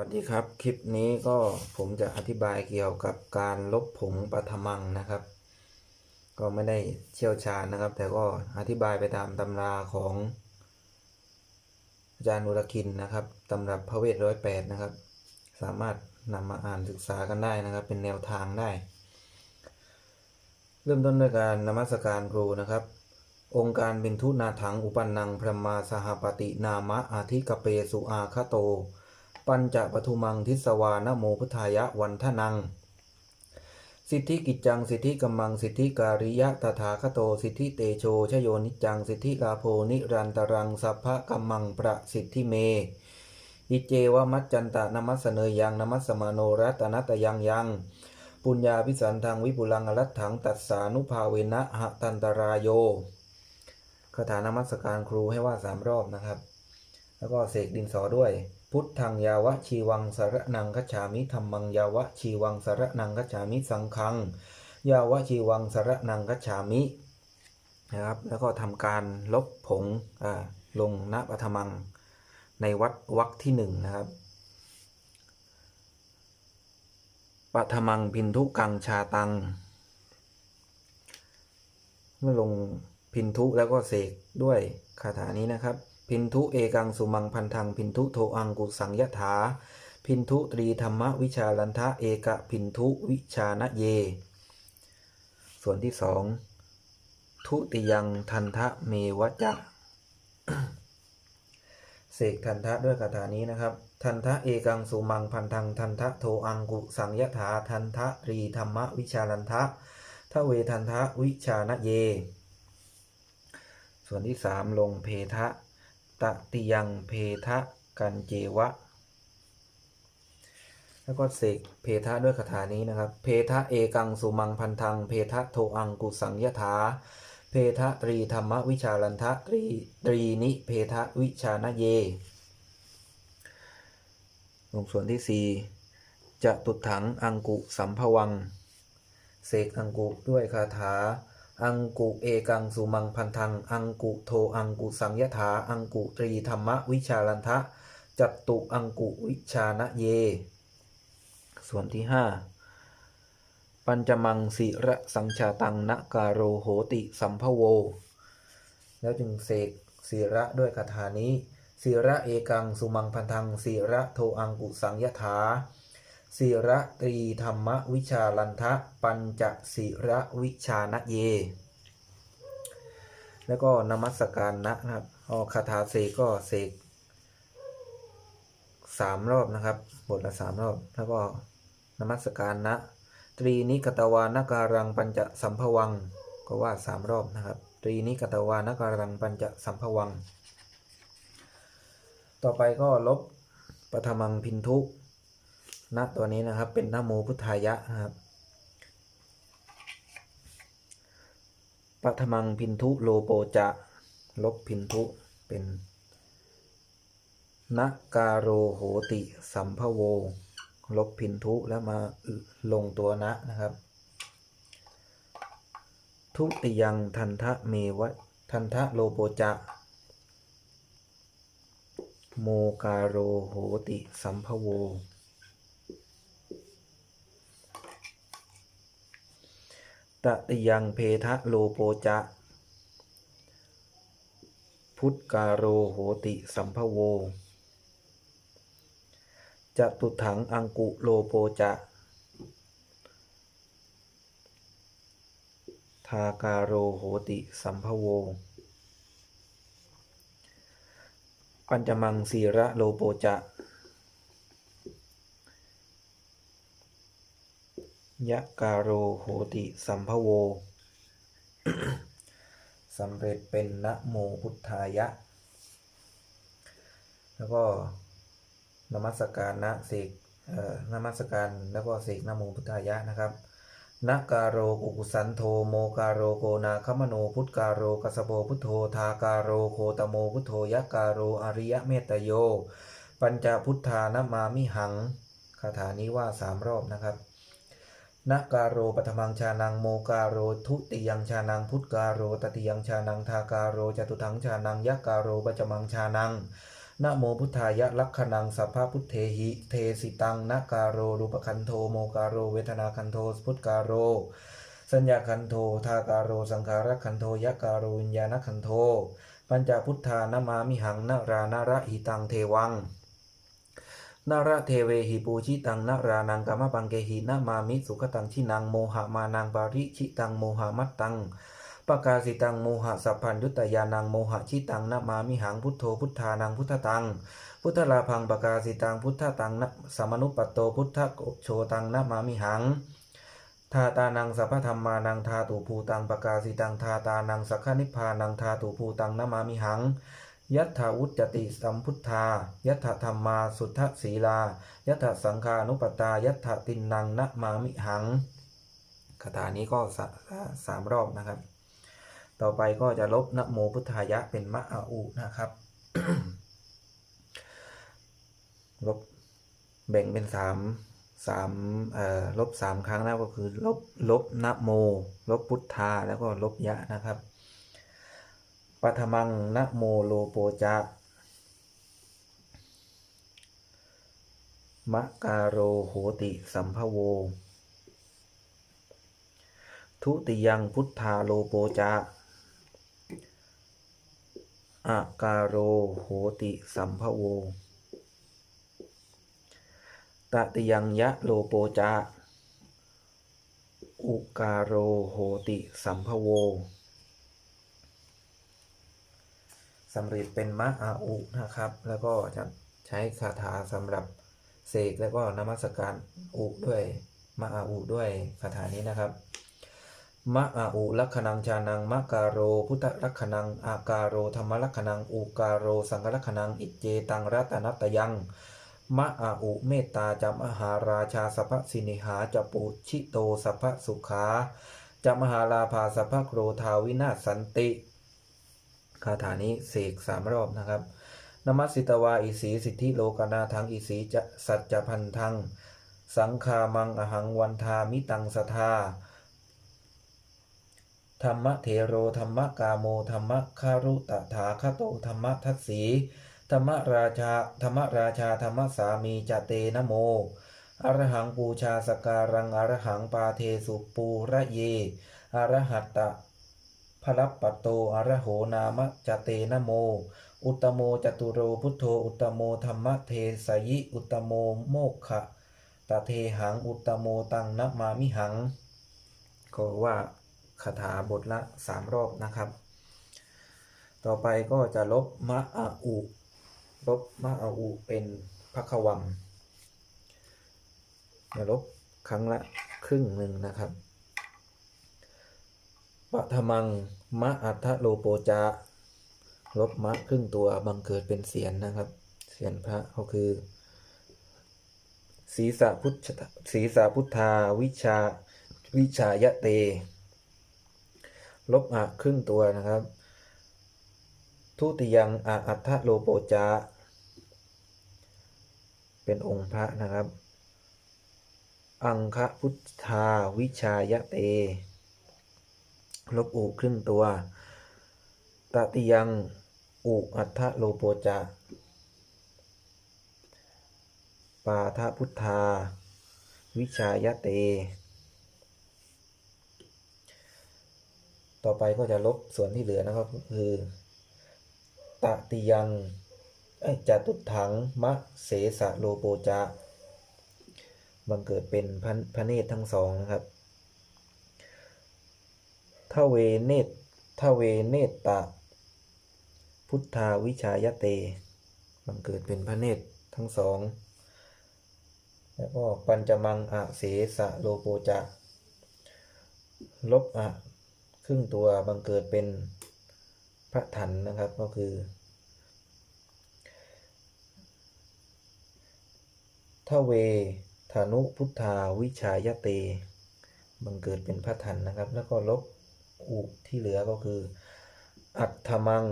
วัสดีครับ คลิปนี้ก็ผมจะอธิบายเกี่ยวกับการลบผงปฐมังนะครับ ก็ไม่ได้เชี่ยวชาญนะครับ แต่ก็อธิบายไปตามตำราของอาจารย์นุรคินนะครับตำรับพระเวทร้อยแปดนะครับ สามารถนำมาอ่านศึกษากันได้นะครับ เป็นแนวทางได้ เริ่มต้นด้วยการนมัสการครูนะครับ องค์การบินทุนาถังอุปันนังพระมาสหปฏินามะอาทิกเปสุอาคโต ปัญจปทุมังทิสวานโมพุทธายะวันทนัง สิทธิกิจจังสิทธิกัมมังสิทธิการิยะตถาคโตสิทธิเตโชชโยนิจังสิทธิลาโพนิรันตรังสัพพะกัมมังประสิทธิเม อิเจวมัจจันตะนมัสเนยยังนมัสสมาโนรัตนัตยังยังปุญญาพิสันทางวิปุลังอรัตถังตัสสานุภาเวนะหะตันตรายโยคาถานมัสการครูให้ว่าสามรอบนะครับ แล้วก็เสกดินสอด้วย พุทธังยาวะชีวังสารนังคฉามิธรรมังยาวะชีวังสารนังคฉามิสังฆังยาวะชีวังสารนังคฉามินะครับแล้วก็ทำการลบผงลงณปฐมังในวัดวักที่หนึ่งนะครับปฐมังพินทุกังชาตัง เมื่อลงพินทุแล้วก็เสกด้วยคาถานี้นะครับ พินทุเอกังสุมังพันธังพินทุโทอังกุสังยถาพินทุตรีธรรมวิชาลันทะเอกะพินทุวิชานะเย ส่วนที่สองทุติยังทันทะเมวะจะเสกทันทะด้วยคาถานี้นะครับ ทันทะเอกังสุมังพันธังทันทะโทอังกุสังยถาทันทะตรีธรรมวิชาลันทะทะเวทันทะวิชานะเย ส่วนที่สามลงเพทะ ตติยังเพทะกันเจวะ แล้วก็เสกเพทะด้วยคาถานี้นะครับ เพทะเอกังสุมังพันธัง เพทะโทอังกุสังยถา เพทะตรีธรรมวิชาลันทะตรีตรีนิเพทะวิชานะเย ลงส่วนที่สี่จะตุดถังอังกุสัมภวัง เสกอังกุด้วยคาถา อังกุเอกังสุมังพันธัง อังกุโทอังกุสังยถา อังกุตรีธรรมวิชาลันทะ จัตตุอังกุวิชานะเย ส่วนที่ห้าปัญจมังศิระสังชาตังนการโรโหติสัมภโว แล้วจึงเสกศิระด้วยคาถานี้ศิระเอกังสุมังพันธังศิระโทอังกุสังยถา ศิระตรีธรรมวิชาลันทะปัญจศิระวิชานะเย แล้วก็นมัสการนะนะครับออคาถาเสกก็เสกสามรอบนะครับ บทละสามรอบ แล้วก็นมัสการนะ ตรีนิกตวานการังปัญจสัมภวัง ก็ว่าสามรอบนะครับ ตรีนิกตวานการังปัญจสัมภวัง ต่อไปก็ลบปฐมังพินทุ ณตัวนี้นะครับ เป็นนโมพุทธายะนะครับปฐมังพินทุโลโปจะลบพินทุเป็นนกาโรโหติสัมภโว ลบพินทุแล้วมาลงตัวนะนะครับ ทุติยังทันทะเมวะทันทะโลโปจะโมกาโรโหติสัมภโว ตติยังเพทะโลโปจะพุทธการโรโหติสัมภโวจตุถังอังกุโลโปจะทาการโรโหติสัมภโว ปัญจมังสีระโลโปจะ ยะกาโรโหติสัมภโว สำเร็จเป็นนะโมพุทธายะ แล้วก็นมัสการนะเสกเอ่อนมัสการแล้วก็เสกนะโมพุทธายะนะครับนะการโรกุสันโธโมการโรโกนาคมโนพุทธการโรกัสโบพุทโธทาการโรโคตโมพุทโธยะการโรอริยเมตโย ปัญจพุทธานามามิหัง คาถานี้ว่าสามรอบนะครับ นะการโรปฐมังชานังโมการโรทุติยังชานังพุทธการโรตติยังชานังทาการโรจตุถังชานังยะการโรปัจจมังชานังนะโมพุทธายะลักขณังสัพพะพุทเทหิเทสิตังนะการโรรูปคันโทโมการโรเวทนาคันโทพุทธการโร สัญญาคันโททาการโรสังขารคันโทยะการโรวิญญาณคันโทปัญจพุทธานามามิหังนารานาระหิตังเทวัง นาระเทเวหิปูชิตังนารานังกามะปังเกหินามามิสุขตังชินังโมหะมานังปาริชิตังโมหะมัตตังปกาสิตังโมหะสัพพัญยุตยานังโมหะชิตังนามามิหังพุทโธพุทธานังพุทธตัง พุทธลาพังปกาสิตังพุทธตังนสมนุปปโตพุทธโชตังนามามิหังทาตานังสัพพธรรมานังทาตุภูตังปกาสิตังทาตานังสักขนิพพานังทาตุภูตังนามามิหัง ยัตถาวุจติสัมพุทธา ยัตถธรรมาสุทธศีลา ยัตถสังฆานุปตา ยัตถตินนังนะมามิหังคาถานี้ก็สสามรอบนะครับ ต่อไปก็จะลบนะโมพุทธายะเป็นมะอาอุนะครับ ลบแบ่งเป็นสามสามลบสามครั้งนะก็คือ ลบลบนะโม ลบพุทธาแล้วก็ลบยะนะครับ ปัทมังนะโมโลโปจะมะกาโรโหติสัมภโว ทุติยังพุทธาโลโปจะอากาโรโหติสัมภโว ตติยังยะโลโปจะอุกาโรโหติสัมภโว สำเร็จเป็นมะอาอุนะครับ แล้วก็จะใช้คาถาสำหรับเสกแล้วก็นมัสการอุด้วยมะอาอุด้วยคาถานี้นะครับมะอาอุลักขณังชานังมะการโร พุทธลักขณังอาการโรธรรมลักขณังอุการโร สังฆลักขณังอิจเจตังรัตนัตยังมะอาอุเมตตาจะมหาราชาสัพพสินิหาจะปุชิโตสัพพสุขาจะมหาลาภาสัพพโครทาวินาศสันติ คาถานี้เสกสามรอบนะครับนมัสสิตวาอิสีสิทธิโลกนาทังอิสีจะสัจจพันธัง สังคามังอหังวันทามิตังสทาธรรมเทโรธรรมกาโมธรรมคารุตถาคโตธรรมทัสสีธรรมราชาธรรมราชาธรรมสามีจเตนะโม อรหังปูชาสการังอรหังปาเทสุปูระเย อรหัตตะ พลัปปตโตอรโหนามะจเตนะโม อุตโมจตุโรพุทโธอุตโมธรรมเทสยิ อุตโมโมกขะตะเทหังอุตโมตังนัมามิหัง ก็ว่าคาถาบทละสามรอบนะครับ ต่อไปก็จะลบมะอาอุลบมะอาอุเป็นพระควังจะลบครั้งละครึ่งหนึ่งนะครับ ปะทมังมะอัทธโลโปจาลบมะครึ่งตัวบังเกิดเป็นเสียนนะครับเสียนพระก็คือศีสะพุทธศีสะพุทธาวิชาวิชายะเต ลบอะครึ่งตัวนะครับ ทุติยังอะอัทธโลโปจาเป็นองค์พระนะครับ อังคพุทธาวิชายะเต ลบอุครึ่งตัว ตติยังอุอัฏฐโลโปจะ ปาทพุทธา วิชายะเต ต่อไปก็จะลบส่วนที่เหลือนะครับก็คือ ตติยังเอ้ยจตุถังมะเสสะโลโปจะ บังเกิดเป็นพระพระเนตรทั้งสองนะครับ ทเวเนตทเวเนตตะพุทธาวิชายเต บังเกิดเป็นพระเนตรทั้งสอง แล้วก็ปัญจมังอะเสสะโลโปจะ ลบอะครึ่งตัวบังเกิดเป็นพระถันนะครับก็คือทเวธานุพุทธาวิชายเต บังเกิดเป็นพระถันนะครับ แล้วก็ลบ อุที่เหลือก็คือ อัตถมัง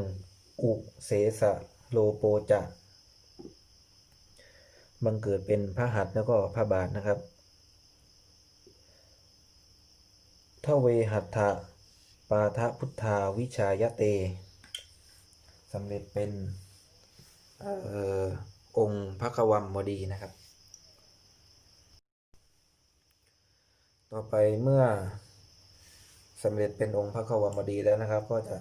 อุเสสะโลโปจะบังเกิดเป็นพระหัตถ์แล้วก็พระบาทนะครับทเวหัตถะปาทพุทธาวิชายเตสำเร็จเป็นออองค์พระกวัมบดีนะครับ ต่อไปเมื่อ สำเร็จเป็นองค์พระกวัมดีแล้วนะครับ ก็จะ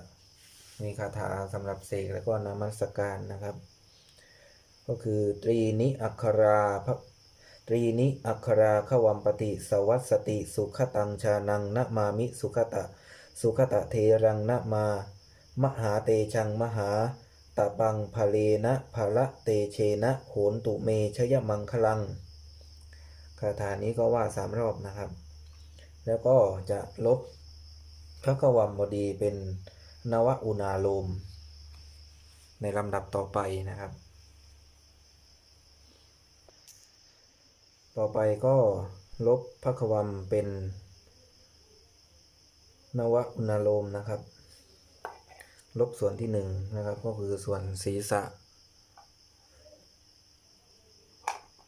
มีคาถาสำหรับเสกแล้วก็นมัสการนะครับ ก็คือตรีนิอัคราพระตรีนิอัคราขวัมปติ สวัสติ สุขตังชานังนมามิสุขตะ สุขตะเทรังนมา มหาเตชังมหาตะบังภะเลนะภละเตเชนะโหนตุเมชยมังคลังคาถานี้ก็ว่าสามรอบนะครับ แล้วก็จะลบ พระกวัมบดีเป็นนวอุณาโลม ในลำดับต่อไปนะครับ ต่อไปก็ลบพระกวัมเป็น นวอุณาโลมนะครับ ลบส่วนที่หนึ่งนะครับ ก็คือส่วนศีรษะ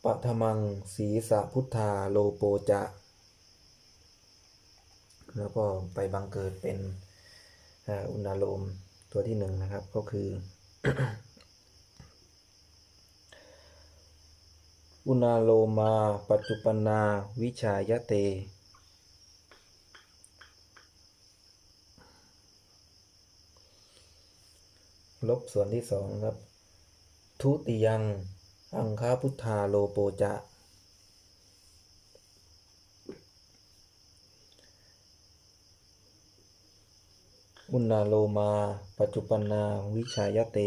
ปัทมังศีรษะพุทธาโลโปจะ แล้วก็ไปบังเกิดเป็นอุณาโลมตัวที่หนึ่งนะครับก็คือ อุณาโลมาปัจจุปนาวิชายเต ลบส่วนที่สองครับ ทุติยัง อังคาพุทธาโลโปจะ อุณาโลมา ปัจจุปนาวิชายเต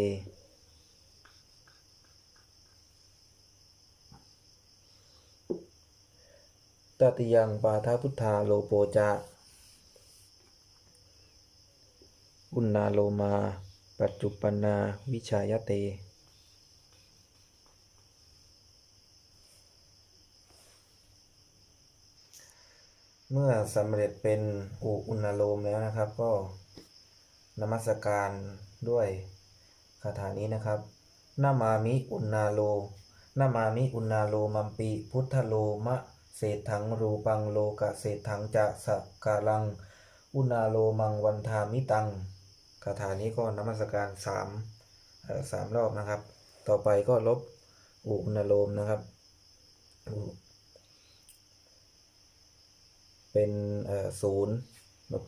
ตติยังปาทาพุทธาโลโปจะ อุณาโลมา ปัจจุปนาวิชายเตเมื่อสำเร็จเป็นอุอุณโลมแล้วนะครับก็ นมัสการด้วยคาถานี้นะครับนามามิอุณนาโลนามามิอุณนาโลมัมปิพุทธโลมะเศรษถังรูปังโลกะเศรษถังจะสกกาลัง อุณนาโลมังวันทามิตังคาถานี้ก็นมัสการสามสามรอบนะครับ ต่อไปก็ลบอุอุณโลมนะครับ เป็นศูนย์ลบ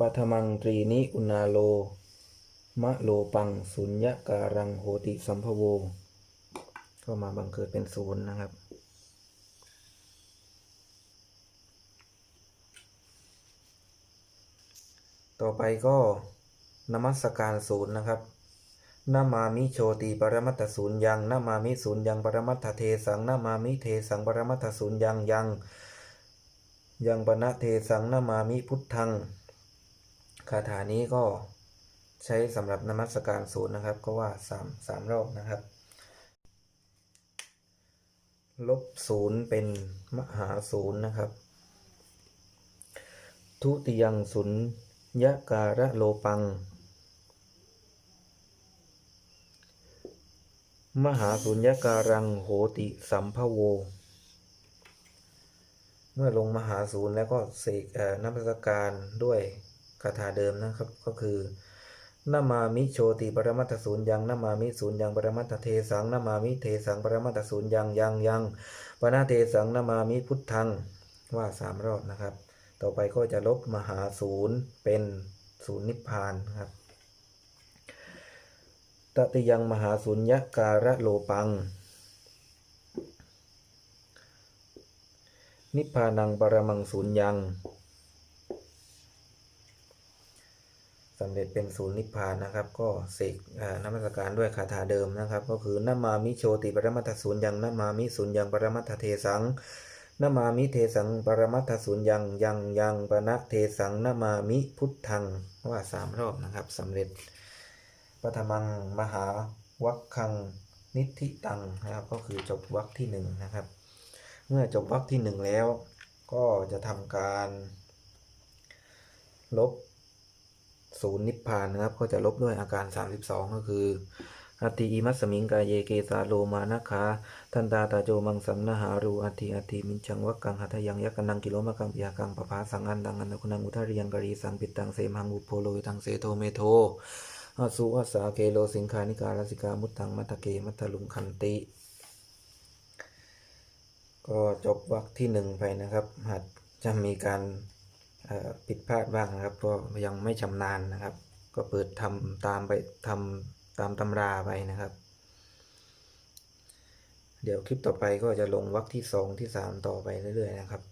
ปัทมังตรีนิอุณาโล มะโลปังสุญญาการังโหติสัมภโว ก็มาบังเกิดเป็นศูนย์นะครับ ต่อไปก็นมัสการศูนย์นะครับนามามิโชติปรมัตถศูนย์ยังนามามิศูนย์ยังปรมัตถเทสังนามามิเทสังปรมัตถศูนย์ยังยังยังปณะเทสังนามามิพุทธัง คาถานี้ก็ใช้สำหรับนมัสการศูนย์นะครับ ก็ว่าสามสามรอบนะครับ ลบศูนย์เป็นมหาศูนย์นะครับ ทุติยังสุญญาการะโลปัง มหาสุญญาการังโหติสัมภโว เมื่อลงมหาศูนย์แล้วก็เสกนักสการด้วย คาถาเดิมนะครับก็คือนามามิโชติปรมัตถศูนย์ยังนามามิศูนย์ยังปรมัตถเทสังนามามิเทสังปรมัตถศูนย์ยังยังยังปนาเทสังนามามิพุทธังว่าสามรอบนะครับ ต่อไปก็จะลบมหาศูนย์เป็นศูนย์นิพพานครับตติยังมหาสุญญาการะโลปัง นิพพานังปรมังศูนย์ยัง สำเร็จเป็นศูนย์นิพพานนะครับ ก็เสกนมัสการด้วยคาถาเดิมนะครับ ก็คือนามามิโชติปรมัตถศูนย์ยังนามามิศูนย์ยังปรมัตถเทสังนามามิเทสังปรมัตถศูนย์ยังยังยังปณะเทสังนามามิพุทธังว่าสามรอบนะครับสำเร็จปฐมังมหาวัคคังนิธิตังนะครับ ก็คือจบวรรคที่หนึ่งนะครับ เมื่อจบวรรคที่หนึ่งแล้ว ก็จะทำการ ลบ ศูนย์นิพพานนะครับ ก็จะลบด้วยอาการ 32 ก็คืออติอิมัสมิงกายเยเกสาโลมานะคาทันตาตาโจมังสัมนาหารูอติอติมินชังวักกังหัตยังยักกันังกิโลมะกังปิยากังปะภาสังอันตังอันตะคุณังอุทาริยังกรีสังปิตังเสมังอุโพโลยตังเสโทเมโทอาสุอัสาเกโลสิงคานิการาสิกามุตังมัตเกมัตลุงคันติ ก็จบวรรคที่หนึ่งไปนะครับอาจจะมีการ ผิดพลาดบ้างนะครับเพราะยังไม่ชำนาญนะครับ ก็เปิดทำตามไปทำตามตำราไปนะครับ เดี๋ยวคลิปต่อไปก็จะลงวรรคที่สองที่สามต่อไปเรื่อยๆนะครับ